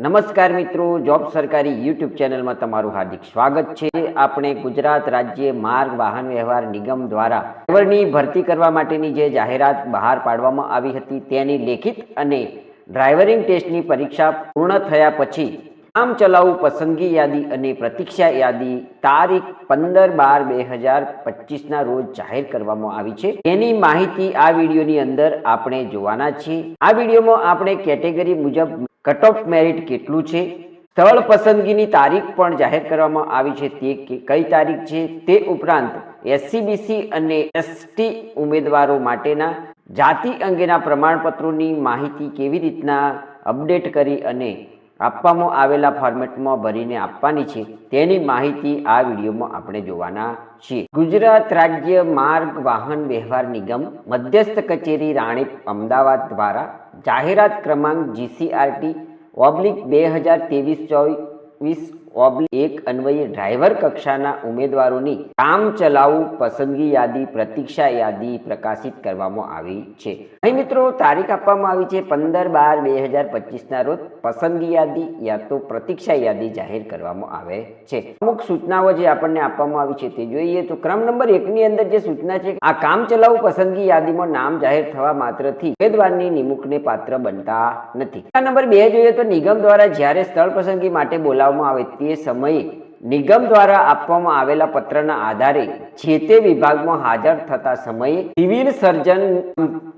નમસ્કાર મિત્રો, જોબ સરકારી યુટ્યુબ ચેનલમાં તમારું હાર્દિક સ્વાગત છે. આપણે ગુજરાત રાજ્ય માર્ગ વાહન વ્યવહાર નિગમ દ્વારા ડ્રાઈવરની ભરતી કરવા માટેની જે જાહેરાત બહાર પાડવામાં આવી હતી, તેની લેખિત અને ડ્રાઇવરિંગ ટેસ્ટની પરીક્ષા પૂર્ણ થયા પછી કામ ચલાઉ પસંદગી યાદી અને પ્રતીક્ષા યાદી તારીખ પંદર બાર બે હજાર પચીસના રોજ જાહેર કરવામાં આવી છે. તેની માહિતી આ વિડીયોની અંદર આપણે જોવાના છીએ. આ વિડીયોમાં આપણે કેટેગરી મુજબ કટ ઓફ મેરિટ કેટલું છે, સ્થળ પસંદગીની તારીખ પણ જાહેર કરવામાં આવી છે. તે કઈ તારીખ છે, તે ઉપરાંત એસસીબીસી અને એસટી ઉમેદવારો માટેના જાતિ અંગેના પ્રમાણપત્રોની માહિતી કેવી રીતના અપડેટ કરી અને આપવામાં આવેલા ફોર્મેટમાં ભરીને આપવાની છે. તેની માહિતી આ વિડીયોમાં આપણે જોવાના છીએ. ગુજરાત રાજ્ય માર્ગ વાહન વ્યવહાર નિગમ મધ્યસ્થ કચેરી રાણીપ અમદાવાદ દ્વારા જાહેરાત ક્રમાંક જીસીઆરટી ઓબ્લિક બે હજાર ત્રેવીસ ચોવીસ એક અન્વયે ડ્રાઈવર કક્ષાના ઉમેદવારોની કામ ચલાઉ પસંદગી યાદી, પ્રતીક્ષા યાદી પ્રકાશિત કરવામાં આવી છે. અહીં મિત્રો તારીખ આપવામાં આવી છે પંદર બાર બે હજાર પચીસના રોજ. પસંદગી યાદી યા તો પ્રતીક્ષા યાદી જાહેર કરવામાં આવે છે. અમુક સૂચનાઓ જે આપણને આપવામાં આવી છે તે જોઈએ તો ક્રમ નંબર એકની અંદર જે સૂચના છે, આ કામ ચલાઉ પસંદગી યાદીમાં નામ જાહેર થવા માત્રથી ઉમેદવારની નિમણૂકને પાત્ર બનતા નથી. નંબર બે જોઈએ તો નિગમ દ્વારા જ્યારે સ્થળ પસંદગી માટે બોલાવવામાં આવે તે સમયે નિગમ દ્વારા આપવામાં આવેલા પત્રના આધારે જે તે વિભાગમાં હાજર થતા સમયે સિવિલ સર્જન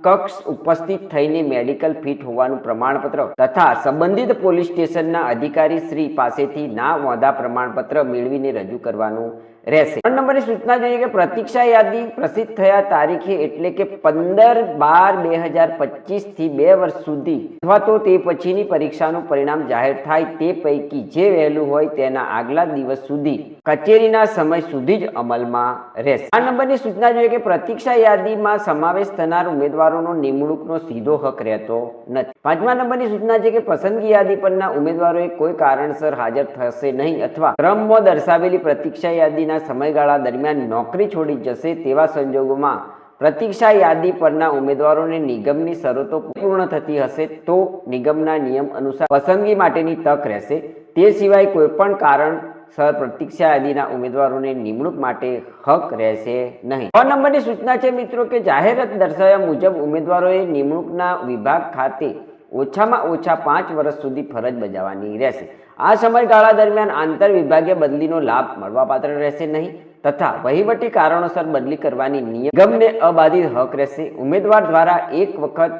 કક્ષ ઉપસ્થિત થઈને મેડિકલ ફિટ હોવાનું પ્રમાણપત્ર તથા સંબંધિત પોલીસ સ્ટેશનના અધિકારી શ્રી પાસેથી ના વાંધા પ્રમાણપત્ર મેળવીને રજૂ કરવાનું રહેશે. ત્રણ નંબરની સૂચના જોઈએ કે પ્રતીક્ષા યાદી પ્રસિદ્ધ થયા તારીખે એટલે કે પંદર બાર બે હજાર પચીસથી બે વર્ષ સુધી અથવા તો તે પછીની પરીક્ષાનું પરિણામ જાહેર થાય તે પૈકી જે વહેલું હોય તેના આગલા દિવસ સુધી કચેરીના સમય સુધી જ અમલમાં રહેશે. આ નંબરની સૂચના જોઈએ કે પ્રતીક્ષા યાદીમાં સમાવેશ થનાર ઉમેદવારોનો નિમણૂકનો સીધો હક રહેતો નથી. પાંચમા નંબરની સૂચના છે કે પસંદગી યાદી પરના ઉમેદવારોએ કોઈ કારણસર હાજર થશે નહીં અથવા ક્રમમાં દર્શાવેલી પ્રતીક્ષા યાદીના સમયગાળા દરમિયાન નોકરી છોડી જશે તેવા સંજોગોમાં પ્રતીક્ષા યાદી પરના ઉમેદવારોને નિગમની શરતો પૂર્ણ થતી હશે તો નિગમના નિયમ અનુસાર પસંદગી માટેની તક રહેશે. તે સિવાય કોઈપણ કારણ સર પ્રતીક્ષા યાદીના ઉમેદવારોને નિમણૂક માટે હક રહેશે નહીં. છ નંબરની સૂચના છે મિત્રો કે જાહેરાત દર્શાવ્યા મુજબ ઉમેદવારોએ નિમણૂકના વિભાગ ખાતે ઓછામાં ઓછા પાંચ વર્ષ સુધી ફરજ બજાવવાની રહેશે. આ સમયગાળા દરમિયાન આંતર વિભાગીય બદલીનો લાભ મળવાપાત્ર રહેશે નહીં તથા વહીવટી કારણોસર બદલી કરવાની નિયમને અબાધિત હક રહેશે. ઉમેદવાર દ્વારા એક વખત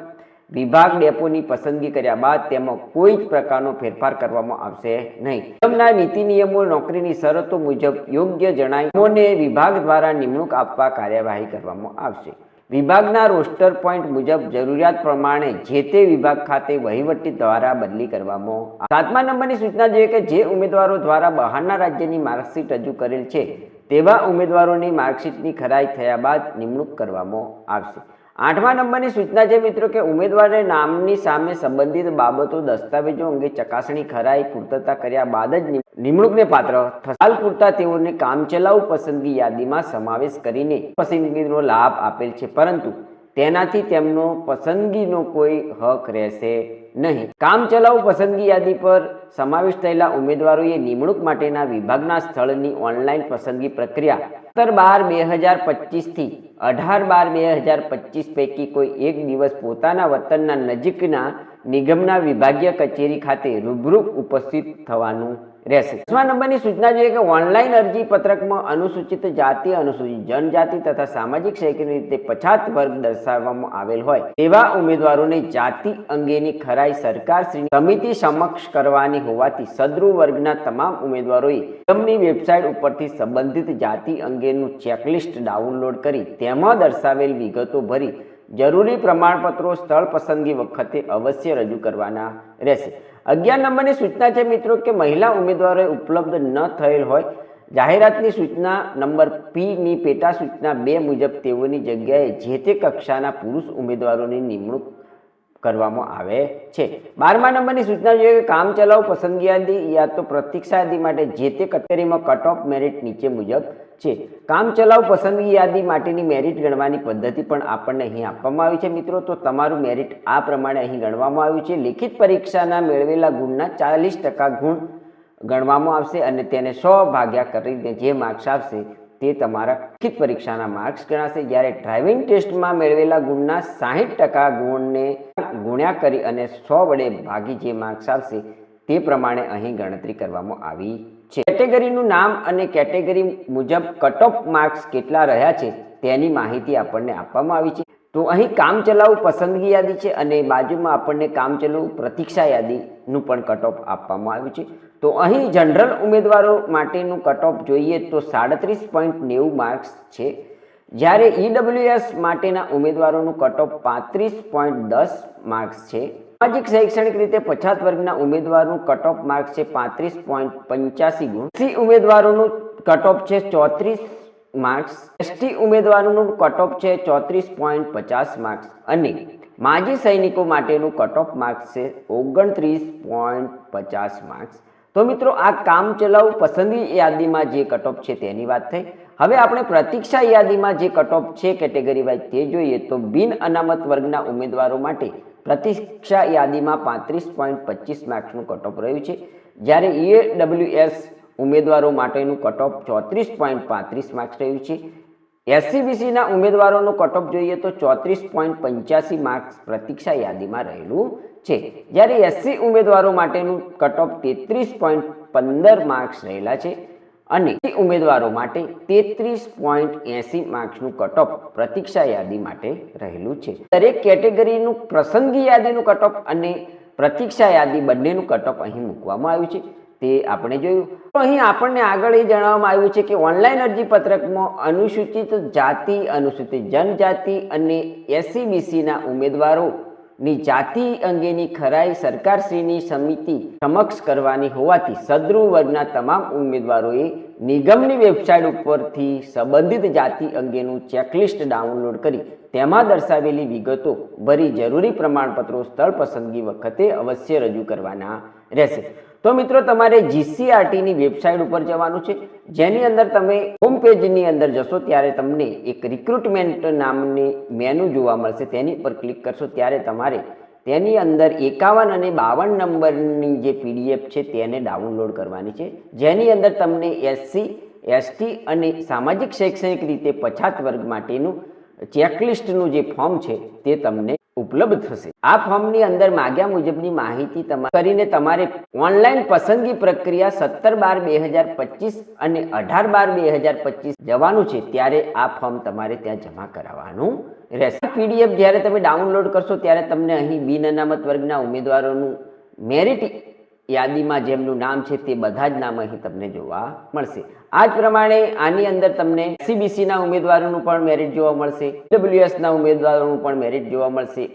વિભાગ ડેપોની પસંદગી કર્યા બાદ તેમાં કોઈ જ પ્રકારનો ફેરફાર કરવામાં આવશે નહીં. નિગમના નીતિ નિયમો નોકરીની શરતો મુજબ યોગ્ય જણાય વિભાગ દ્વારા નિમણૂક આપવા કાર્યવાહી કરવામાં આવશે. વિભાગના રોસ્ટર પોઈન્ટ મુજબ જરૂરિયાત પ્રમાણે જે તે વિભાગ ખાતે વહીવટી દ્વારા બદલી કરવામાં સાતમા નંબરની સૂચના જોઈએ કે જે ઉમેદવારો દ્વારા બહારના રાજ્યની માર્કશીટ રજૂ કરેલ છે, તેવા ઉમેદવારોની માર્કશીટની ખરાઈ થયા બાદ નિમણૂક કરવામાં આવશે. આઠમા નંબરની સૂચના છે મિત્રો કે ઉમેદવારે નામની સામે સંબંધિત બાબતો, દસ્તાવેજો અંગે ચકાસણી ખરાઈ પૂર્તતા કર્યા બાદ જ નિમ- નિમણૂકને પાત્ર હાલ પૂરતા તેઓને કામચલાઉ પસંદગી યાદીમાં સમાવેશ કરીને પસંદગીનો લાભ આપેલ છે. પરંતુ તેનાથી તેમનો પસંદગીનો કોઈ હક રહેશે નહીં. કામચલાઉ પસંદગી યાદી પર સમાવેશ થયેલા ઉમેદવારોએ નિમણૂક માટેના વિભાગના સ્થળની ઓનલાઈન પસંદગી પ્રક્રિયા સત્તર બાર બે હજાર પચીસથી અઢાર બાર બે હજાર પચીસ પૈકી કોઈ એક દિવસ પોતાના વતનના નજીકના નિગમના વિભાગીય કચેરી ખાતે રૂબરૂ ઉપસ્થિત થવાનું રહેશે. દસમા નંબરની સૂચના જોઈએ કે ઓનલાઈન અરજી પત્રકમાં અનુસૂચિત જાતિ, અનુસૂચિત જનજાતિ તથા સામાજિક શૈક્ષણિક રીતે પછાત વર્ગ દર્શાવવામાં આવેલ હોય તેવા ઉમેદવારોને જાતિ અંગેની ખરાઈ સરકાર સમિતિ સમક્ષ કરવાની હોવાથી સદ્રુ વર્ગના તમામ ઉમેદવારોએ નિગમની વેબસાઇટ ઉપરથી સંબંધિત જાતિ અંગેનું ચેકલિસ્ટ ડાઉનલોડ કરી તેમાં દર્શાવેલ વિગતો ભરી જરૂરી પ્રમાણપત્રો સ્થળ પસંદગી વખતે અવશ્ય રજૂ કરવાના રહેશે. અગિયાર નંબરની સૂચના છે મિત્રો કે મહિલા ઉમેદવારોએ ઉપલબ્ધ ન થયેલ હોય જાહેરાતની સૂચના નંબર પી ની પેટા સૂચના બે મુજબ તેઓની જગ્યાએ જે તે કક્ષાના પુરુષ ઉમેદવારોની નિમણૂક કરવામાં આવે છે. બારમા નંબરની સૂચના જોઈએ કે કામ ચલાઉ પસંદગી યાદી યા તો પ્રતીક્ષા યાદી માટે જે તે કચેરીમાં કટ ઓફ મેરિટ નીચે મુજબ છે. કામચલાઉ પસંદગી યાદી માટેની મેરિટ ગણવાની પદ્ધતિ પણ આપણને અહીં આપવામાં આવી છે. મિત્રો, તો તમારું મેરિટ આ પ્રમાણે અહીં ગણવામાં આવ્યું છે. લિખિત પરીક્ષાના મેળવેલા ગુણના ચાલીસ ટકા ગુણ ગણવામાં આવશે અને તેને સો ભાગ્યા કરીને જે માર્ક્સ આવશે તે તમારા લિખિત પરીક્ષાના માર્ક્સ ગણાશે. જ્યારે ડ્રાઇવિંગ ટેસ્ટમાં મેળવેલા ગુણના સાહીઠ ટકા ગુણને ગુણ્યા કરી અને સો વડે ભાગી જે માર્ક્સ આવશે તે પ્રમાણે અહીં ગણતરી કરવામાં આવી છે. કેટેગરીનું નામ અને કેટેગરી મુજબ કટ માર્ક્સ કેટલા રહ્યા છે તેની માહિતી આપણને આપવામાં આવી છે. તો અહીં કામચલાઉ પસંદગી યાદી છે અને બાજુમાં આપણને કામચલાઉ પ્રતીક્ષા યાદીનું પણ કટ આપવામાં આવ્યું છે. તો અહીં જનરલ ઉમેદવારો માટેનું કટ જોઈએ તો સાડત્રીસ પોઈન્ટ નેવું માર્ક્સ છે. જ્યારે ઈડબ્લ્યુએસ માટેના ઉમેદવારોનું કટ પાંત્રીસ પોઈન્ટ દસ માર્ક્સ છે. સામાજિક શૈક્ષણિક રીતે પછાત વર્ગના ઉમેદવારનું કટ ઓફ માર્ક છે પાંત્રીસ પોઈન્ટ પંચ્યાસી ગુણ. સી ઉમેદવારોનું કટ ઓફ છે ચોત્રીસ માર્ક્સ એસટી ઉમેદવારોનું કટ ઓફ છે ચોત્રીસ પોઈન્ટ પચાસ માર્ક્સ અને માજી સૈનિકો માટેનું કટ ઓફ માર્ક્સ છે ઓગણત્રીસ પોઈન્ટ પચાસ માર્ક્સ તો મિત્રો, આ કામચલાઉ પસંદગી યાદીમાં જે કટ ઓફ છે તેની વાત થઈ. હવે આપણે પ્રતીક્ષા યાદીમાં જે કટ ઓફ છે કેટેગરી વાઇઝ તે જોઈએ તો બિન અનામત વર્ગના ઉમેદવારો માટે પ્રતીક્ષા યાદીમાં પાંત્રીસ પોઈન્ટ પચીસ માર્ક્સનું કટઓફ રહ્યું છે. જ્યારે ઈએડબ્લ્યુએસ ઉમેદવારો માટેનું કટઓફ ચોત્રીસ પોઈન્ટ પાંત્રીસ માર્ક્સ રહ્યું છે. એસસીબીસીના ઉમેદવારોનું કટઓફ જોઈએ તો ચોત્રીસ પોઈન્ટ પંચ્યાસી માર્ક્સ પ્રતીક્ષા યાદીમાં રહેલું છે. જ્યારે એસસી ઉમેદવારો માટેનું કટઓફ તેત્રીસ પોઈન્ટ પંદર માર્ક્સ રહેલા છે. અને ઉમેદવારો માટે તેત્રીસ પોઈન્ટ એંસી માર્ક્સનું કટઓફ પ્રતીક્ષા યાદી માટે રહેલું છે. દરેક કેટેગરીનું પસંદગી યાદીનું કટઓફ અને પ્રતીક્ષા યાદી બંનેનું કટઓફ અહીં મૂકવામાં આવ્યું છે. તે આપણે જોયું. તો અહીં આપણને આગળ એ જણાવવામાં આવ્યું છે કે ઓનલાઈન અરજી પત્રકમાં અનુસૂચિત જાતિ, અનુસૂચિત જનજાતિ અને એસસીબીસીના ઉમેદવારોની જાતિ અંગેની ખરાઈ સરકારશ્રીની સમિતિ સમક્ષ કરવાની હોવાથી સદ્રુ વર્ગના તમામ ઉમેદવારોએ નિગમની વેબસાઇટ ઉપરથી સંબંધિત જાતિ અંગેનું ચેકલિસ્ટ ડાઉનલોડ કરી તેમાં દર્શાવેલી વિગતો ભરી જરૂરી પ્રમાણપત્રો સ્થળ પસંદગી વખતે અવશ્ય રજૂ કરવાના રહેશે. તો મિત્રો, તમારે જીસીઆરટીની વેબસાઇટ ઉપર જવાનું છે. જેની અંદર તમે હોમ પેજની અંદર જશો, ત્યારે તમને એક રિક્રુટમેન્ટ નામની મેનુ જોવા મળશે. તેની પર ક્લિક કરશો, ત્યારે તમારે તેની અંદર એકાવન અને બાવન નંબરની જે પીડીએફ છે, તેને ડાઉનલોડ કરવાની છે. જેની અંદર તમને એસસી એસટી અને સામાજિક શૈક્ષણિક રીતે પછાત વર્ગ માટેનું ચેકલિસ્ટનું જે ફોર્મ છે, તે તમને ઉપલબ્ધ થશે. આ ફોર્મની અંદર માગ્યા મુજબની માહિતી તમારે કરીને તમારે ઓનલાઈન પસંદગી પ્રક્રિયા સત્તર બાર બે હજાર પચીસ અને અઢાર બાર બે હજાર પચીસ જવાનું છે, ત્યારે આ ફોર્મ તમારે ત્યાં જમા કરાવવાનું રહેશે. પીડીએફ જ્યારે તમે ડાઉનલોડ કરશો, ત્યારે તમને અહીં બિન અનામત વર્ગના ઉમેદવારોનું મેરિટ યાદીમાં જેમનું નામ છે તે બધા જ નામ અહીં તમને જોવા મળશે. આ જ પ્રમાણે આની અંદર તમને સીબીસીના ઉમેદવારોનું પણ મેરિટ જોવા મળશે ડબલ્યુએસના ઉમેદવારોનું પણ મેરિટ જોવા મળશે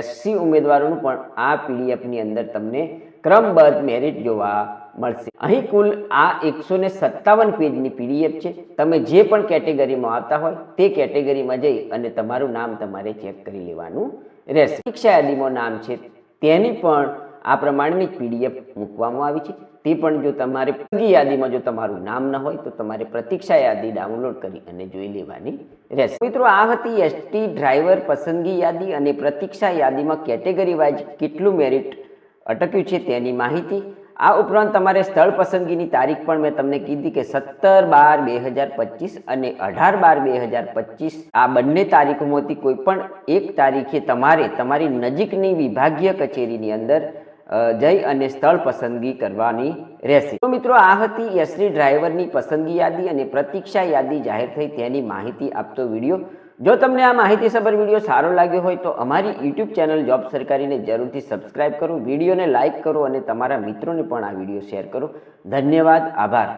એસસી ઉમેદવારોનું પણ આ પીડીએફની અંદર તમને ક્રમબદ્ધ મેરિટ જોવા મળશે. અહીં કુલ આ એકસો ને સત્તાવન પેજની પીડીએફ છે. તમે જે પણ કેટેગરીમાં આવતા હોય તે કેટેગરીમાં જઈ અને તમારું નામ તમારે ચેક કરી લેવાનું રહેશે. શિક્ષા યાદીમાં નામ છે તેની પણ આ પ્રમાણેની પીડીએફ મૂકવામાં આવી છે. તે પણ જો તમારે પગી યાદીમાં જો તમારું નામ ન હોય, તો તમારે પ્રતીક્ષા યાદી ડાઉનલોડ કરી અને જોઈ લેવાની રહેશે. મિત્રો, આ હતી એસટી ડ્રાઈવર પસંદગી યાદી અને પ્રતીક્ષા યાદીમાં કેટેગરી વાઇઝ કેટલું મેરિટ અટક્યું છે તેની માહિતી. આ ઉપરાંત તમારે સ્થળ પસંદગીની તારીખ પણ મેં તમને કીધી કે સત્તર બાર બે હજાર પચીસ અને અઢાર બાર બે હજાર પચીસ. આ બંને તારીખોમાંથી કોઈ પણ એક તારીખે તમારે તમારી નજીકની વિભાગીય કચેરીની અંદર જઈ અને સ્થળ પસંદગી કરવાની રહેશે. તો મિત્રો, આ હતી યશ્રી ડ્રાઈવરની પસંદગી યાદી અને પ્રતીક્ષા યાદી જાહેર થઈ તેની માહિતી આપતો વીડિયો. જો તમને આ માહિતીસભર વીડિયો સારો લાગ્યો હોય તો અમારી યુટ્યુબ ચેનલ જોબ સરકારીને જરૂરથી સબસ્ક્રાઇબ કરો, વિડીયોને લાઇક કરો અને તમારા મિત્રોને પણ આ વીડિયો શેર કરો. ધન્યવાદ, આભાર.